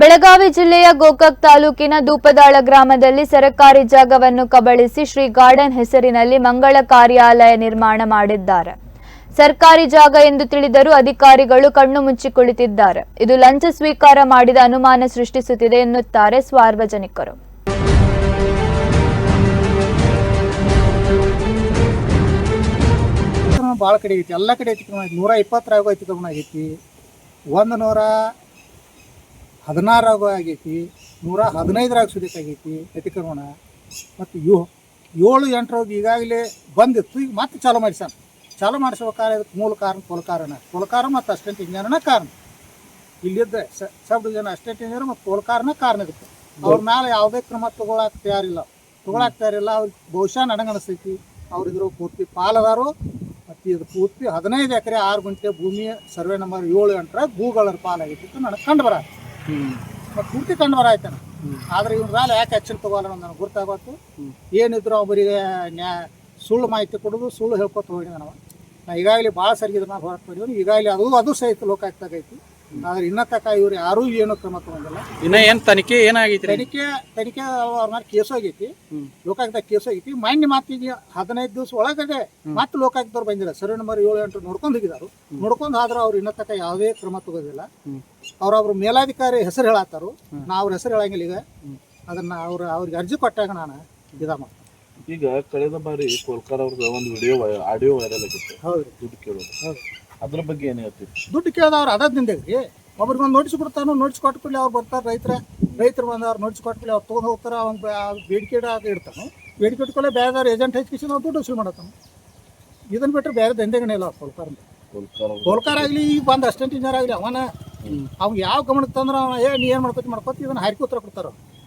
ಬೆಳಗಾವಿ ಜಿಲ್ಲೆಯ ಗೋಕಾಕ್ ತಾಲೂಕಿನ ದೂಪದಾಳ ಗ್ರಾಮದಲ್ಲಿ ಸರಕಾರಿ ಜಾಗವನ್ನು ಕಬಳಿಸಿ ಶ್ರೀ ಗಾರ್ಡನ್ ಹೆಸರಿನಲ್ಲಿ ಮಂಗಳ ಕಾರ್ಯಾಲಯ ನಿರ್ಮಾಣ ಮಾಡಿದ್ದಾರೆ. ಸರ್ಕಾರಿ ಜಾಗ ಎಂದು ತಿಳಿದರೂ ಅಧಿಕಾರಿಗಳು ಕಣ್ಣು ಮುಚ್ಚಿ ಕುಳಿತಿದ್ದಾರೆ. ಇದು ಲಂಚ ಸ್ವೀಕಾರ ಮಾಡಿದ ಅನುಮಾನ ಸೃಷ್ಟಿಸುತ್ತಿದೆ ಎನ್ನುತ್ತಾರೆ ಸಾರ್ವಜನಿಕರು. ಭಾಳ ಕಡೆ ಐತಿ. ಎಲ್ಲ ಕಡೆ ಐತಿ ನೂರ ಇಪ್ಪತ್ತರಾಗೂ ಐತಿ ಕಮ್ಮಿ ಆಗೈತಿ ಒಂದು ನೂರ ಹದಿನಾರಾಗ ಆಗೈತಿ, ನೂರ ಹದಿನೈದರಾಗ ಸುದೀಕಾಗೈತಿ ಅತಿಕ್ರಮಣ. ಮತ್ತು ಯೋ, ಏಳು ಎಂಟರಾಗ ಈಗಾಗಲೇ ಬಂದಿತ್ತು ಈಗ ಮತ್ತೆ ಚಾಲು ಮಾಡಿಸ್ಯಾನ ಚಾಲು ಮಾಡಿಸ್ಬೇಕಾದ್ರೆ ಅದಕ್ಕೆ ಮೂಲ ಕಾರಣ ಪೊಲಕಾರಣ. ಪೊಲಕಾರ ಮತ್ತು ಅಸ್ಟೆಂಟ್ ಇಂಜಿನಿಯರ್ನ ಕಾರಣ. ಇಲ್ಲಿದ್ದ ಸಬ್ ಡಿವಿಷನ್ ಅಸ್ಟೆಂಟ್ ಇಂಜಿನಿಯರ್ ಮತ್ತು ಪೊಲಕಾರನ ಕಾರಣ ಇರುತ್ತೆ ಅವ್ರ ಮೇಲೆ ಯಾವುದೇ ಕ್ರಮ ತಗೊಳಕ್ಕೆ ತಯಾರಿಲ್ಲ. ತೊಗೊಳಕ್ಕೆ ತಯಾರಿಲ್ಲ ಅವ್ರಿಗೆ ಬಹುಶಃ ನನಗನಿಸ್ತೈತಿ ಅವ್ರಿದ್ರು ಪೂರ್ತಿ ಪಾಲದಾರು ಮತ್ತು ಇದು ಪೂರ್ತಿ ಹದಿನೈದು ಎಕರೆ ಆರು ಗುಂಟೆ ಭೂಮಿ ಸರ್ವೆ ನಂಬರ್ ಏಳು ಎಂಟರ ಭೂಗಳರ ಪಾಲಾಗಿತ್ತು ನನಗೆ ಕಂಡು ಬರ ಪೂರ್ತಿ ಕಣ್ಣವರ ಆಯ್ತಾನ. ಆದ್ರೆ ಇವ್ರ ಮೇಲೆ ಯಾಕೆ ಆಕ್ಷನ್ ತಗೋಲ್ಲ ನನಗೆ ಗೊತ್ತಾಗತ್ತು ಏನಿದ್ರು ಅವರಿಗೆ ನ್ಯಾ ಸುಳ್ಳು ಮಾಹಿತಿ ಕೊಡೋದು, ಸುಳ್ಳು ಹೇಳ್ಕೊತ ಹೋಗಿ ನಾವು ನಾ ಈಗಾಗಲೇ ಭಾಳ ಸರಿ ಇದ್ರ ಹೊರತು ಬಂದಿವಿ ಈಗಾಗಲೇ ಅದು ಅದು ಸಹಿತ ಲೋಕಾಯುಕ್ತಾಗೈತಿ ಆದ್ರೆ ಇನ್ನ ತಕ ಇವ್ರು ಯಾರೂ ಏನು ಕ್ರಮ ತಗೊಂಡಿಲ್ಲ. ಇನ್ನ ಏನ್ ತನಿಖೆ ಏನಾಗೈತಿ ತನಿಖೆ ತನಿಖೆ ಅವ್ರ ಮೇಲೆ ಕೇಸ್ ಆಗೈತಿ ಲೋಕಾಯುಕ್ತ ಕೇಸ್ ಆಗೈತಿ ಮಾನ್ಯ ಮಾತಿಗೆ ಹದಿನೈದು ದಿವಸ ಒಳಗಡೆ ಮತ್ತೆ ಲೋಕಾಯುಕ್ತವ್ರು ಬಂದಿಲ್ಲ. ಸರ್ವೆ ನಂಬರ್ ಏಳು ಎಂಟು ನೋಡ್ಕೊಂಡು ಹೋಗಿದಾರು. ನೋಡ್ಕೊಂಡು ಆದ್ರೆ ಅವ್ರು ಇನ್ನ ತಕ ಯಾವುದೇ ಕ್ರಮ ತಗೋದಿಲ್ಲ. ಅವ್ರ ಮೇಲಾಧಿಕಾರಿ ಹೆಸರು ಹೇಳತ್ತಾರು. ನಾ ಅವ್ರ ಹೆಸರು ಹೇಳಂಗಿಲ್ಲ ಈಗ. ಅದನ್ನ ಅವ್ರ ಅವ್ರಿಗೆ ಅರ್ಜಿ ಕೊಟ್ಟಾಗ ನಾನು ಇದಾಮ ಮಾಡ್ತೀನಿ. ಈಗ ಕಳೆದ ಬಾರಿ ಕೋಲ್ಕರ್ ಅವ್ರದ್ದು ಒಂದು ವಿಡಿಯೋ ಆಡಿಯೋ ವೈರಲ್ ಆಗಿತ್ತು. ಹೌದು ದುಡ್ಡು ಕೇಳೋದು. ಹೌದು. ಅದ್ರ ಬಗ್ಗೆ ಏನು ಹೇಳ್ತೀರಿ? ದುಡ್ಡು ಕೇಳಿದವ್ರು ಒಬ್ರು ಒಬ್ರಿಗೊಂದು ನೋಟಿಸ್ ಕೊಡ್ತಾನು ನೋಟಿಸ್ ಕೊಟ್ಟ ಕೂಡಲೇ ಅವ್ರು ಬರ್ತಾರೆ ರೈತರ. ರೈತರು ಬಂದವ್ರು ನೋಟಿಸ್ ಕೊಟ್ಟ ಕೂಡಲೇ ಅವ್ರು ತೊಗೊಂಡು ಹೋಗ್ತಾರೆ ಅವ್ನು ಬೇಡಿಕೆ ಅದು ಇಡ್ತಾನೆ. ಬೇಡಿಕೆ ಇಟ್ಕೊಳ್ಳೆ ಬೇರೆದವ್ರು ಏಜೆಂಟ್ ಹೆಚ್ಚಿಸಿ ನಾವು ದುಡ್ಡು ವಸೂಲು ಮಾಡತ್ತಾನೆ. ಇದನ್ನ ಬಿಟ್ಟರೆ ಬೇರೆ ದಂಧೆಗಣೆ ಇಲ್ಲ ಕೋಲ್ಕಾರ ಕೊಲ್ಕಾರ ಆಗಲಿ ಈಗ ಬಂದು ಅಸ್ಟೆಂಟ್ ಇಂಜಿನಿಯರ್ ಆಗಲಿ ಅವನ ಅವ್ನು ಯಾವ ಗಮನಕ್ಕೆ ತಂದ್ರೆ ಅವನ ಏ ನೀ ಏನು ಮಾಡ್ಕೊತಿ ಮಾಡ್ಕೊತಿ ಇದನ್ನು ಹರಿಕೋತ್ರ ಕೊಡ್ತಾರೆ ಕೊಡ್ತಾರ